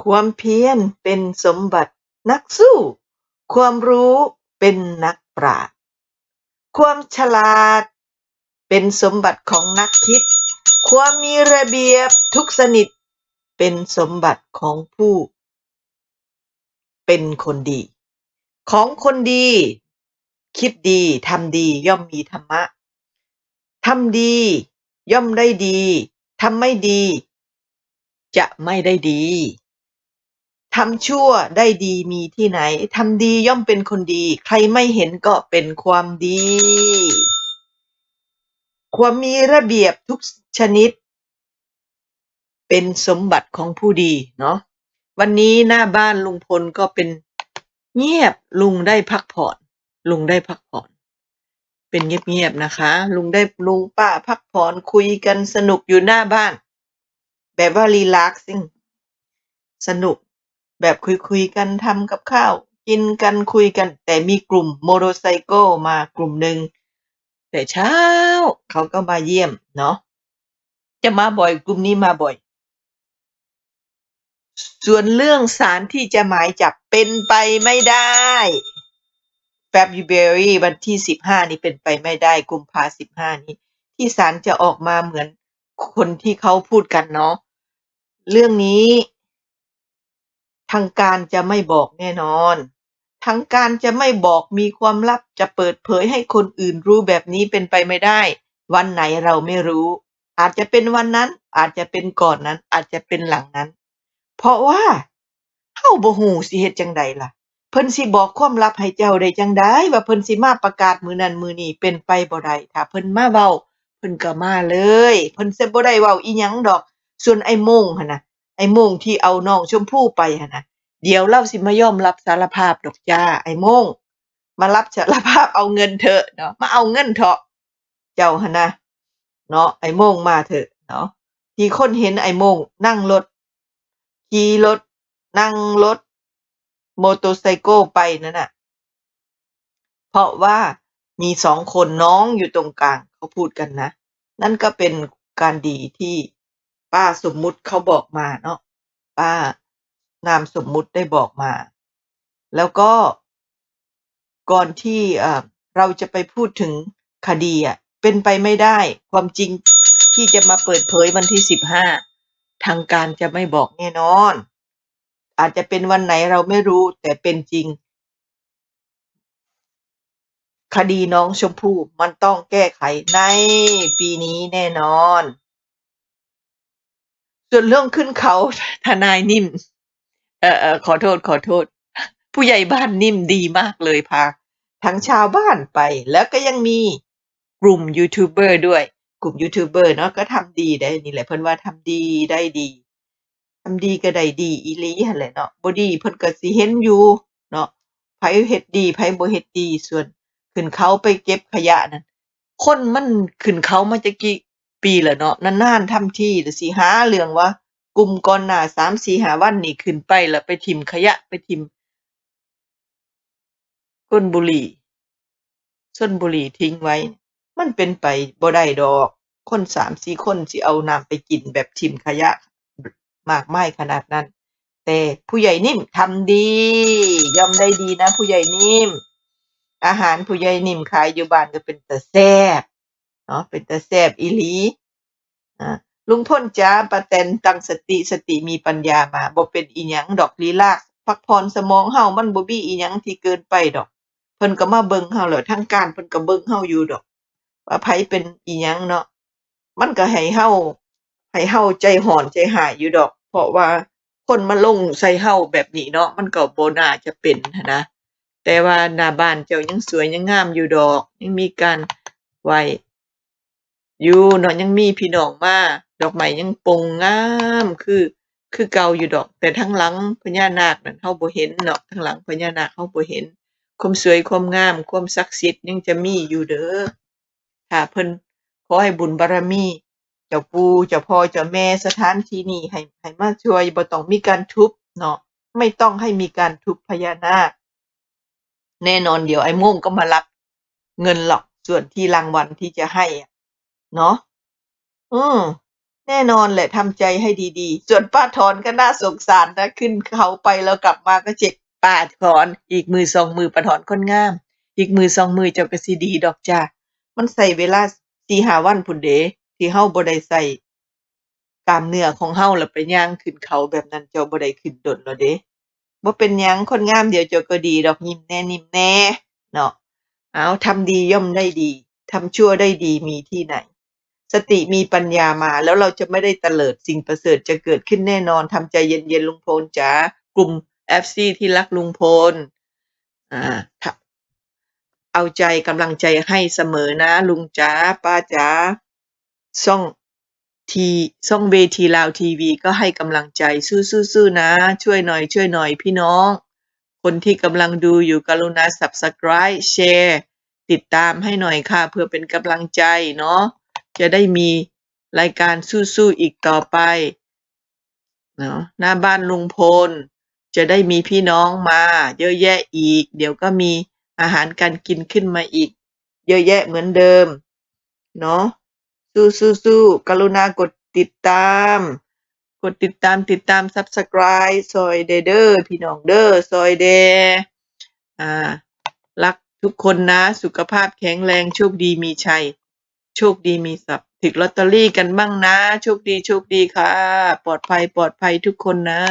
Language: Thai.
ความเพียรเป็นสมบัตินักสู้ ความรู้เป็นนักปราชญ์ ความฉลาด เป็นสมบัติของนักคิด ความมีระเบียบทุกชนิดเป็นสมบัติของผู้ เป็นคนดี ของคนดี คิดดีทำดีย่อมมีธรรมะทำดี ย่อมได้ดี ทำไม่ดี จะไม่ได้ดี ทำชั่วได้ดีมีที่ไหน ทำดีย่อมเป็นคนดี ใครไม่เห็นก็เป็นความดี ความมีระเบียบทุกชนิด เป็นสมบัติของผู้ดีเนาะ วันนี้หน้าบ้านลุงพลก็เป็นเงียบลุงได้พักผ่อน ลุงได้พักผ่อน เป็นเงียบๆนะคะ ลุงได้ลุงป้าพักผ่อนคุยกันสนุกอยู่หน้าบ้าน แบบว่ารีแลกซิ่งสนุก แบบคุยๆกันทำกับข้าว กินกันคุยกัน แต่มีกลุ่มโมโตไซเคิลมากลุ่มหนึ่งแต่เช้าเขาก็มาเยี่ยมเนาะจะมาบ่อยกลุ่มนี้มาบ่อย ส่วนเรื่องสารที่จะหมายจับเป็นไปไม่ได้ February วันที่สิบห้านี้เป็นไปไม่ได้กุมภาสิบห้านี้ ที่ศาลจะออกมาเหมือนคนที่เขาพูดกันเนาะเรื่องนี้ ทางการจะไม่บอกแน่นอน ทางการจะไม่บอกมีความลับจะเปิดเผยให้คนอื่นรู้แบบนี้เป็นไปไม่ได้ วันไหนเราไม่รู้ อาจจะเป็นวันนั้น อาจจะเป็นก่อนนั้น อาจจะเป็นหลังนั้น เพราะว่าเฮาบ่ฮู้สิเฮ็ดจังใดล่ะ เพิ่นสิบอกความลับให้เจ้าได้จังใดว่าเพิ่นสิมาประกาศมื้อนั้นมื้อนี้เป็นไปบ่ได้ถ้าเพิ่นมาเว้าเพิ่นก็มาเลย เพิ่นสิบ่ได้เว้าอิหยังดอก ส่วนไอ้โมงหั่นน่ะ ไอ้โมงที่เอาน้องชมพู่ไปหั่นนะเดี๋ยวเลาสิมายอมรับสารภาพดอกจ้า ไอ้โมง มารับสารภาพเอาเงินเถอะเนาะมาเอาเงินเถาะเจ้าหั่นนะเนาะไอ้โมงมาเถอะเนาะที่คนเห็นไอ้โมงนั่งรถขี่รถนั่งรถโมโตไซคิลไปนั่นน่ะ เพราะว่ามีสองคนน้องอยู่ตรงกลางเขาพูดกันนะ นั่นก็เป็นการดีที่ ป้าสมมุติเขาบอกมาเนาะป้านามสมมุติได้บอกมา แล้วก็ก่อนที่เราจะไปพูดถึงคดีอะเป็นไปไม่ได้ความจริงที่จะมาเปิดเผยวันที่สิบห้าทางการจะไม่บอกแน่นอน อาจจะเป็นวันไหนเราไม่รู้แต่เป็นจริง คดีน้องชมพู่มันต้องแก้ไขในปีนี้แน่นอน ส่วนเรื่องขึ้นเขาทนายนิ่ม เออเออขอโทษขอโทษ ผู้ใหญ่บ้านนิ่มดีมากเลยพาทั้งชาวบ้านไป แล้วก็ยังมีกลุ่มยูทูบเบอร์ด้วย กลุ่มยูทูบเบอร์เนาะก็ทำดีได้นี่แหละเพิ่นว่าทำดีได้ดีทำดีก็ได้ดีอีหลีหั่นแหละเนาะบ่ดีเพิ่นก็สิเห็นอยู่เนาะไผเฮ็ดดีไผบ่เฮ็ดดีส่วนขึ้นเขาไปเก็บขยะนั่นคนมันขึ้นเขามาจักกี่ ปีแล้วเนาะนานๆทำทีแล้วสิหาเรื่องว่ากลุ่มก่อนหน้าสามสี่หาวันนี่ขึ้นไปแล้วไปถิ้มขยะไปถิ้มก้นบุหรี่ส้นบุหรี่ทิ้งไว้ มันเป็นไปบ่ได้ดอก คนสามสี่คนสิเอาน้ำไปกินแบบถิ้มขยะมากไมายขนาดนั้น แต่ผู้ใหญ่นิ่มทำดียอมได้ดีนะ ผู้ใหญ่นิ่ม อาหารผู้ใหญ่นิ่มขายอยู่บ้านก็เป็นแตาแซ่บ เนาะเป็นตาแซ่บอีหลีอ่าลุงพลจ๋าป้าแตนตั้งสติสติมีปัญญามาบ่เป็นอีหยังดอกลีลาศพักผ่อนสมองเฮามันบ่มีอีหยังที่เกินไปดอก เพิ่นก็มาเบิ่งเฮาแล้วทางการเพิ่นก็เบิ่งเฮาอยู่ดอก ว่าไผเป็นอีหยังเนาะมันก็ให้เฮาให้เฮาใจร้อนใจหายอยู่ดอก เพราะว่าคนมาลงใส่เฮาแบบนี้เนาะมันก็บ่น่าจะเป็นนะ แต่ว่าหน้าบ้านเจ้ายังสวยยังงามอยู่ดอก ยังมีการไหว อยู่เนาะยังมีพี่น้องมาดอกไม้ยังปงงามคือคือเก่าอยู่ดอก แต่ทางหลังพญานาคนั่นเฮาบ่เห็นเนาะทางหลังพญานาคเฮาบ่เห็นความสวยความงามความศักดิ์สิทธิ์ยังจะมีอยู่เด้อถ้าเพิ่นขอให้บุญบารมี เจ้าปู่เจ้าพ่อเจ้าแม่สถานที่นี้ให้ให้มาช่วยบ่ต้องมีการทุบเนาะไม่ต้องให้มีการทุบพญานาค แน่นอนเดี๋ยวไอ้ม่งก็มารับเงินหรอกส่วนที่รางวัลที่จะให้อะ เนาะอืมแน่นอนแหละทำใจให้ดีๆ ส่วนป้าถอนก็น่าสงสารนะ ขึ้นเขาไปแล้วกลับมาก็เจ็บป้าถอน อีกมือสองมือป้าถอนคนงาม อีกมือสองมือเจ้าก็สิดีดอกจ้ามันใส่เวลาสี่หาวันพุ่นเดะที่เฮาบ่ได้ใช้กามเนื้อของเฮาแล้วไปย่างขึ้นเขาแบบนั้นเจ้าบ่ได้ขึ้นดนแล้วเดะบ่เป็นหยังคนงามเดี๋ยวเจ้าก็ดีดอกยิ้มแน่นิ่มแน่เนาะเอาทำดีย่อมได้ดีทำชั่วได้ดีมีที่ไหน สติมีปัญญามา แล้วเราจะไม่ได้เตลิดสิ่งประเสริฐจะเกิดขึ้นแน่นอนทำใจเย็นๆลุงพลจ๋ากลุ่ม FC ที่รักลุงพลอ่าเอาใจกำลังใจให้เสมอนะ ลุงจ๋าป้าจ๋าช่องทีช่องเวทีลาวทีวี ก็ให้กำลังใจสู้ๆๆนะ ช่วยหน่อยช่วยหน่อยพี่น้อง คนที่กำลังดูอยู่กรุณา Subscribe แชร์ติดตามให้หน่อยค่ะ เพื่อเป็นกำลังใจเนาะ จะได้มีรายการสู้ ๆ อีกต่อไปเนาะหน้าบ้านลุงพล จะได้มีพี่น้องมาเยอะแยะอีก เดี๋ยวก็มีอาหารการกินขึ้นมาอีก เยอะแยะเหมือนเดิม เนาะสู้ๆๆกรุณากดติดตาม กดติดตามติดตาม Subscribe ซอยเดอเด้อพี่น้องเด้อซอยแดอ่ารักทุกคนนะ สุขภาพแข็งแรงโชคดีมีชัย โชคดีมีทรัพย์ถึกลอตเตอรี่กันบ้างนะ โชคดีโชคดีค่ะ ปลอดภัยปลอดภัยทุกคนนะ